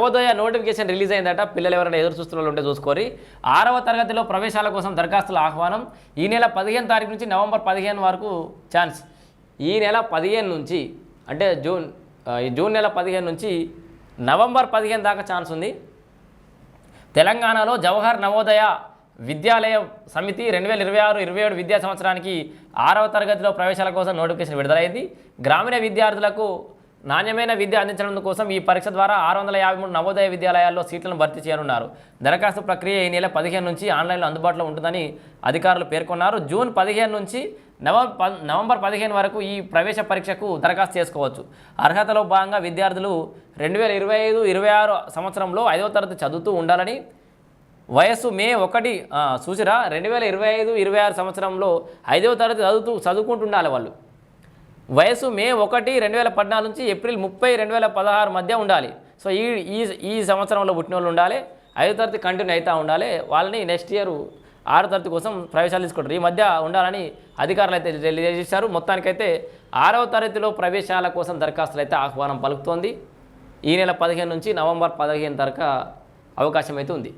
Navodaya notification release అయిందట. పిల్లలు ఎవరైనా ఎదురు చూస్తున్న వాళ్ళు ఉంటే చూసుకోరి. ఆరవ తరగతిలో ప్రవేశాల కోసం దరఖాస్తుల ఆహ్వానం. ఈ నెల పదిహేను తారీఖు నుంచి నవంబర్ పదిహేను వరకు ఛాన్స్. ఈ నెల పదిహేను నుంచి అంటే జూన్ జూన్ నెల పదిహేను నుంచి నవంబర్ పదిహేను దాకా ఛాన్స్ ఉంది. తెలంగాణలో జవహర్ నవోదయ విద్యాలయ సమితి రెండు వేల ఇరవై ఆరు ఇరవై ఏడు విద్యా సంవత్సరానికి ఆరవ తరగతిలో ప్రవేశాల కోసం నోటిఫికేషన్ విడుదలైంది. గ్రామీణ విద్యార్థులకు నాణ్యమైన విద్య అందించడం కోసం ఈ పరీక్ష ద్వారా ఆరు వందల యాభై మూడు నవోదయ విద్యాలయాల్లో సీట్లను భర్తీ చేయనున్నారు. దరఖాస్తు ప్రక్రియ ఈ నెల పదిహేను నుంచి ఆన్లైన్లో అందుబాటులో ఉంటుందని అధికారులు పేర్కొన్నారు. జూన్ పదిహేను నుంచి నవంబర్ ప- నవంబర్ పదిహేను వరకు ఈ ప్రవేశ పరీక్షకు దరఖాస్తు చేసుకోవచ్చు. అర్హతలో భాగంగా విద్యార్థులు రెండు వేల ఇరవై ఐదు ఇరవై ఆరు సంవత్సరంలో ఐదవ తరగతి చదువుతూ ఉండాలని వయస్సు మే ఒకటి సూచిరా రెండు వేల ఇరవై ఐదు ఇరవై ఆరు సంవత్సరంలో ఐదవ తరగతి చదువుతూ చదువుకుంటుండాలి వాళ్ళు. వయసు మే ఒకటి రెండు వేల పద్నాలుగు నుంచి ఏప్రిల్ ముప్పై రెండు వేల పదహారు మధ్య ఉండాలి. సో ఈ ఈ ఈ సంవత్సరంలో పుట్టిన వాళ్ళు ఉండాలి. ఐదో తరగతి కంటిన్యూ అవుతూ ఉండాలి. వాళ్ళని నెక్స్ట్ ఇయర్ ఆరో తరగతి కోసం ప్రవేశాలు తీసుకుంటారు ఈ మధ్య ఉండాలని అధికారులు అయితే తెలియజేశారు. మొత్తానికైతే ఆరవ తరగతిలో ప్రవేశాల కోసం దరఖాస్తులు అయితే ఆహ్వానం పలుకుతోంది. ఈ నెల పదిహేను నుంచి నవంబర్ పదిహేను దాకా అవకాశం అయితే ఉంది.